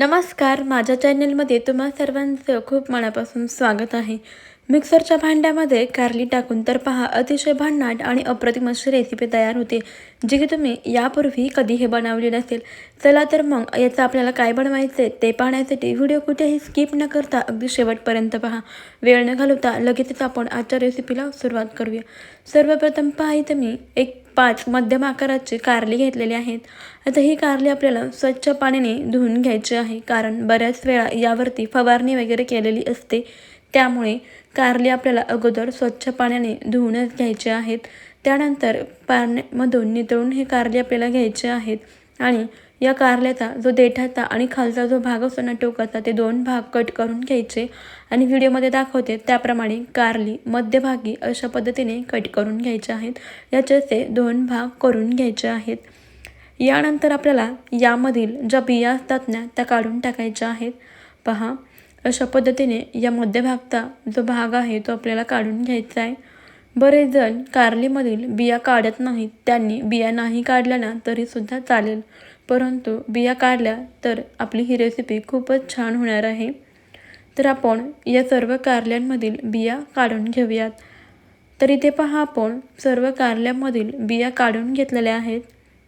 नमस्कार माझ्या चॅनलमध्ये तुम्हा सर्वांचं खूप मनापासून स्वागत आहे. मिक्सरच्या भांड्यामध्ये कारली टाकून तर पहा अतिशय भन्नाट आणि अप्रतिम अशी रेसिपी तयार होते. जी की तुम्ही यापूर्वी कधी हे बनवली नसेल चला तर मग याचं आपल्याला काय बनवायचं आहे ते पाहण्यासाठी व्हिडिओ कुठेही स्किप न करता अगदी शेवटपर्यंत पहा. वेळ न घालवता लगेचच आपण आजच्या रेसिपीला सुरुवात करूया. सर्वप्रथम पहा इथं मी एक पाच मध्यम आकाराची कारली घेतलेली आहेत. आता ही कारली आपल्याला स्वच्छ पाण्याने धुवून घ्यायची आहे. कारण बऱ्याच वेळा यावरती फवारणी वगैरे केलेली असते. त्यामुळे कारली आपल्याला अगोदर स्वच्छ पाण्याने धुवूनच घ्यायचे आहेत. त्यानंतर पाण्यामधून नितळून हे कारली आपल्याला घ्यायचे आहेत. आणि या कारल्याचा जो देठाचा आणि खालचा जो भाग असतो ना टोकाचा ते दोन भाग कट करून घ्यायचे. आणि व्हिडिओमध्ये दाखवते त्याप्रमाणे कारली मध्यभागी अशा पद्धतीने कट करून घ्यायचे आहेत. याचे दोन भाग करून घ्यायचे आहेत. यानंतर आपल्याला यामधील ज्या बिया असतात ना त्या काढून टाकायच्या आहेत. पहा अशा पद्धतीने या मध्यभागचा जो भाग आहे तो आपल्याला काढून घ्यायचा आहे. बरेच जण कारलीमधील बिया काढत नाहीत. त्यांनी बिया नाही काढल्या ना तरीसुद्धा चालेल. परंतु बिया काढल्या तर आपली ही रेसिपी खूपच छान होणार आहे. तर आपण या सर्व कारल्यांमधील बिया काढून घेऊयात. तर इथे पहा आपण सर्व कारल्यामधील बिया काढून घेतलेल्या आहेत.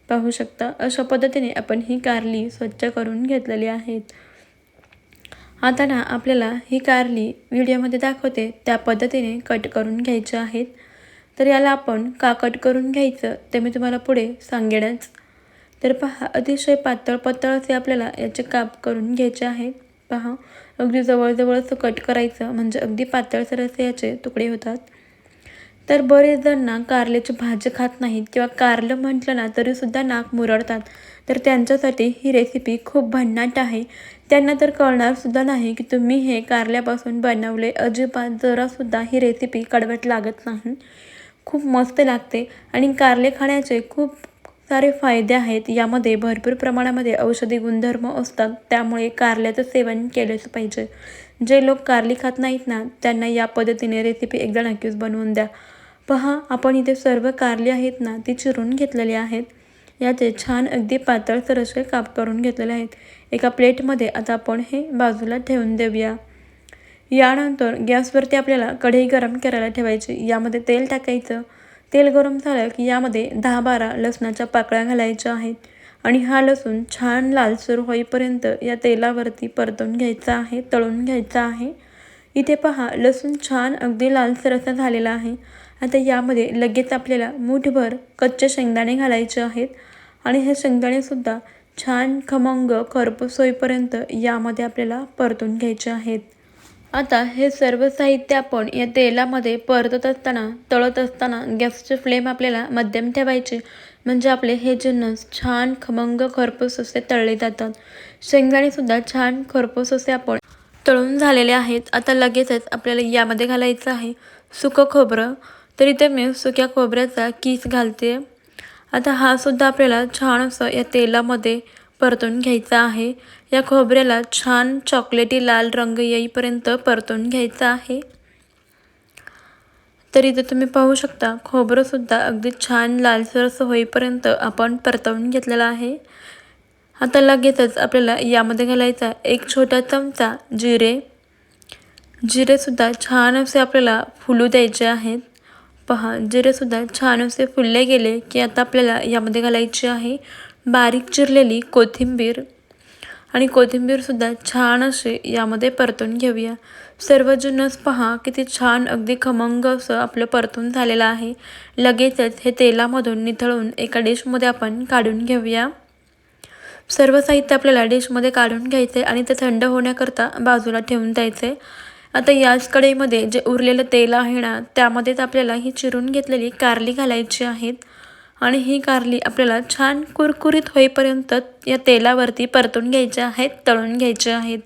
पाहू शकता अशा पद्धतीने आपण ही कारली स्वच्छ करून घेतलेली आहेत. आता ना आपल्याला ही कारली व्हिडिओमध्ये दाखवते त्या पद्धतीने कट करून घ्यायच्या आहेत. तर याला आपण का कट करून घ्यायचं ते मी तुम्हाला पुढे सांगेनच. तर पहा अतिशय पातळ पातळ असे आपल्याला याचे काप करून घ्यायचे आहेत. पहा अगदी जवळजवळ असं कट करायचं म्हणजे अगदी पातळसर असे याचे तुकडे होतात. तर बरेच जण ना कारल्याची भाजी खात नाहीत किंवा कारलं म्हटलं ना तरीसुद्धा नाक मुरडतात. तर त्यांच्यासाठी ही रेसिपी खूप भन्नाट आहे. त्यांना तर कळणारसुद्धा नाही की तुम्ही हे कारल्यापासून बनवले. अजिबात जरासुद्धा ही रेसिपी कडवट लागत नाही. खूप मस्त लागते आणि कारले खाण्याचे खूप सारे फायदे आहेत. यामध्ये भरपूर प्रमाणामध्ये औषधी गुणधर्म असतात. त्यामुळे कारल्याचं सेवन केलंच पाहिजे. जे लोक कारली खात नाहीत ना त्यांना या पद्धतीने रेसिपी एकदा नक्कीच बनवून द्या. पहा आपण इथे सर्व कारली आहेत ना ती चिरून घेतलेली आहेत. याचे छान अगदी पातळसर असे काप करून घेतलेले आहेत. एका प्लेटमध्ये आता आपण हे बाजूला ठेवून देऊया. यानंतर गॅसवरती आपल्याला कढई गरम करायला ठेवायची. यामध्ये तेल टाकायचं. तेल गरम झालं की यामध्ये दहा बारा लसणाच्या पाकळ्या घालायच्या आहेत. आणि हा लसूण छान लालसर होईपर्यंत या तेलावरती परतून घ्यायचा आहे तळून घ्यायचा आहे. इथे पहा लसूण छान अगदी लालसर असा झालेला आहे. आता यामध्ये लगेच आपल्याला मूठभर कच्चे शेंगदाणे घालायचे आहेत. आणि हे शेंगदाणेसुद्धा छान खमंग खरपूस होईपर्यंत यामध्ये आपल्याला परतून घ्यायचे आहेत. आता हे सर्व साहित्य आपण या तेलामध्ये परतत असताना तळत असताना गॅसची फ्लेम आपल्याला मध्यम ठेवायची. म्हणजे आपले हे जिन्नस छान खमंग खरपूस असे तळले जातात. शेंगदाणेसुद्धा छान खरपूस असे आपण तळून झालेले आहेत. आता लगेचच आपल्याला यामध्ये घालायचं आहे सुकं खोबरं. तर इथे मी सुक्या खोबऱ्याचा कीस घालते. आता हा सुद्धा आपल्याला छान असं या तेलामध्ये परतून घ्यायचा आहे. या खोबऱ्याला छान चॉकलेटी लाल रंग येईपर्यंत परतून घ्यायचा आहे. तर इथे तुम्ही पाहू शकता खोबरंसुद्धा अगदी छान लालसर असं होईपर्यंत आपण परतवून घेतलेलं आहे. आता लगेचच आपल्याला यामध्ये घालायचा एक छोटा चमचा जिरे. जिरेसुद्धा छान असे आपल्याला फुलू द्यायचे आहेत. पहा जिरेसुद्धा छान असे फुलले गेले की आता आपल्याला यामध्ये घालायची आहे बारीक चिरलेली कोथिंबीर. आणि कोथिंबीरसुद्धा छान असे यामध्ये परतून घेऊया. सर्व जिन्नस पहा किती छान अगदी खमंग असं आपलं परतून झालेलं आहे. लगेचच हे तेलामधून निथळून एका डिशमध्ये आपण काढून घेऊया. सर्व साहित्य आपल्याला डिशमध्ये काढून घ्यायचे आणि ते थंड होण्याकरता बाजूला ठेवून द्यायचे. आता याच कढईमध्ये जे उरलेलं तेल आहे ना त्यामध्येच आपल्याला ही चिरून घेतलेली कारली घालायची आहेत. आणि ही कारली आपल्याला छान कुरकुरीत होईपर्यंत या तेलावरती परतून घ्यायच्या आहेत तळून घ्यायचे आहेत.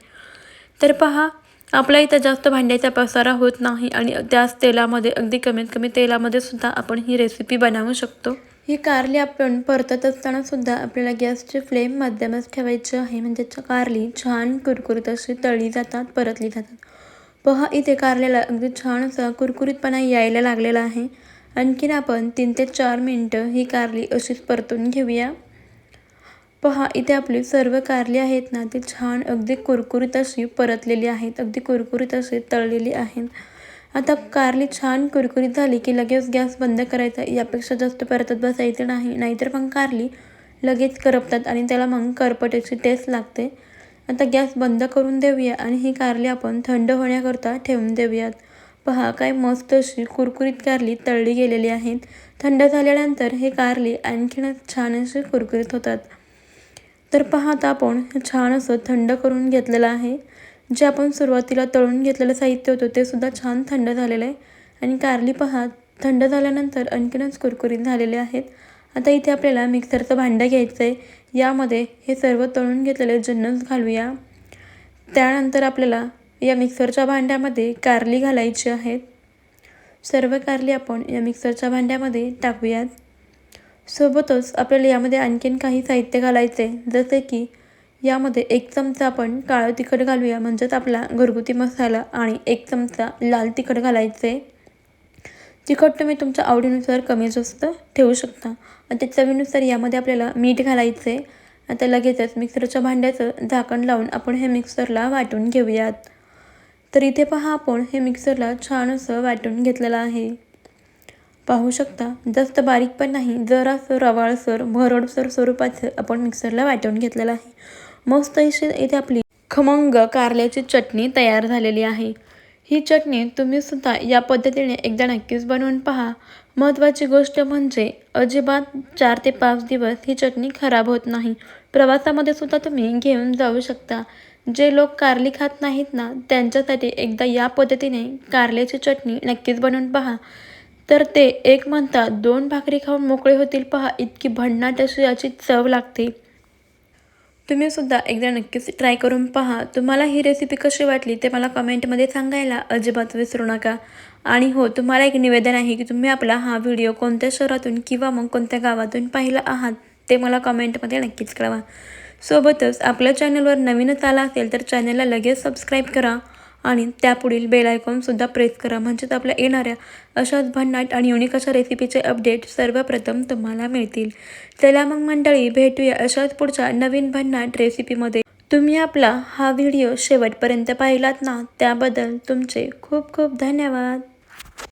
तर पहा आपल्या इथं जास्त भांड्याचा पसारा होत नाही आणि त्याच तेलामध्ये अगदी कमीत कमी तेलामध्ये सुद्धा आपण ही रेसिपी बनवू शकतो. ही कारली आपण परतत असताना सुद्धा आपल्याला गॅसची फ्लेम मध्यमच ठेवायची आहे. म्हणजे कारली छान कुरकुरीत अशी तळली जातात परतली जातात. पहा इथे कारल्याला अगदी छान असा कुरकुरीतपणा यायला लागलेला आहे. आणखीन आपण तीन ते चार मिनटं ही कारली अशीच परतून घेऊया. पहा इथे आपली सर्व कारली आहेत ना ती छान अगदी कुरकुरीत अशी परतलेली आहेत अगदी कुरकुरीत अशी तळलेली आहेत. आता कारली छान कुरकुरीत झाली की लगेच गॅस बंद करायचा यापेक्षा जास्त परतत बसायचं नाही नाहीतर मग कारली लगेच करपतात आणि त्याला मग करपट्याची टेस्ट लागते. आता गॅस बंद करून देऊया आणि ही कारली आपण थंड होण्याकरता ठेवून देऊयात. पहा काय मस्त अशी कुरकुरीत कारली तळली गेलेली आहेत. थंड झाल्यानंतर हे कारली आणखीनच छान अशी कुरकुरीत होतात. तर पहा आता आपण छान असं थंड करून घेतलेलं आहे. जे आपण सुरुवातीला तळून घेतलेलं साहित्य होतं ते सुद्धा छान थंड झालेलं आहे. आणि कारली पहा थंड झाल्यानंतर आणखीनच कुरकुरीत झालेले आहेत. आता इथे आपल्याला मिक्सरचं भांडं घ्यायचं आहे यामध्ये हे सर्व तळून घेतलेले जिन्नस घालूया. त्यानंतर आपल्याला या मिक्सरच्या भांड्यामध्ये कारली घालायची आहेत. सर्व कारली आपण या मिक्सरच्या भांड्यामध्ये टाकूयात. सोबतच आपल्याला यामध्ये आणखीन काही साहित्य घालायचे जसे की यामध्ये एक चमचा आपण काळं तिखट घालूया. म्हणजेच आपला घरगुती मसाला आणि एक चमचा लाल तिखट घालायचे तिखट तुम्ही तुमच्या आवडीनुसार कमी जास्त ठेवू शकता. आणि त्या चवीनुसार यामध्ये आपल्याला मीठ घालायचे आता लगेचच मिक्सरच्या भांड्याचं झाकण लावून आपण हे मिक्सरला वाटून घेऊयात. तर इथे पहा आपण हे मिक्सरला छान असं वाटून घेतलेलं आहे. पाहू शकता जास्त बारीक पण नाही जरासं रवाळसर भरडसर स्वरूपाचं आपण मिक्सरला वाटून घेतलेलं आहे. मस्त अशी इथे आपली खमंग कारल्याची चटणी तयार झालेली आहे. ही चटणी तुम्ही सुद्धा या पद्धतीने एकदा नक्कीच बनवून पहा. महत्त्वाची गोष्ट म्हणजे अजिबात चार ते पाच दिवस ही चटणी खराब होत नाही. प्रवासामध्ये सुद्धा तुम्ही घेऊन जाऊ शकता. जे लोक कारली खात नाहीत ना त्यांच्यासाठी एकदा या पद्धतीने कारल्याची चटणी नक्कीच बनवून पहा. तर ते एक म्हणतात दोन भाकरी खाऊन मोकळे होतील पहा इतकी भन्नाट अशी याची चव लागते. तुम्ही सुद्धा एकदा नक्कीच ट्राय करून पहा. तुम्हाला ही रेसिपी कशी वाटली ते मला कमेंटमध्ये सांगायला अजिबात विसरू नका. आणि हो तुम्हाला एक निवेदन आहे की तुम्ही आपला हा व्हिडिओ कोणत्या शहरातून किंवा मग कोणत्या गावातून पाहिला आहात ते मला कमेंटमध्ये नक्कीच कळवा. सोबतच आपल्या चॅनलवर नवीनच आला असेल तर चॅनलला लगेच सबस्क्राईब करा. आणि त्यापुढील बेल आयकॉनसुद्धा प्रेस करा. म्हणजेच आपल्या येणाऱ्या अशाच भन्नाट आणि युनिक अशा रेसिपीचे अपडेट सर्वप्रथम तुम्हाला मिळतील. चला मग मंडळी भेटूया अशाच पुढच्या नवीन भन्नाट रेसिपीमध्ये तुम्ही आपला हा व्हिडिओ शेवटपर्यंत पाहिलात ना? त्याबद्दल तुमचे खूप खूप धन्यवाद.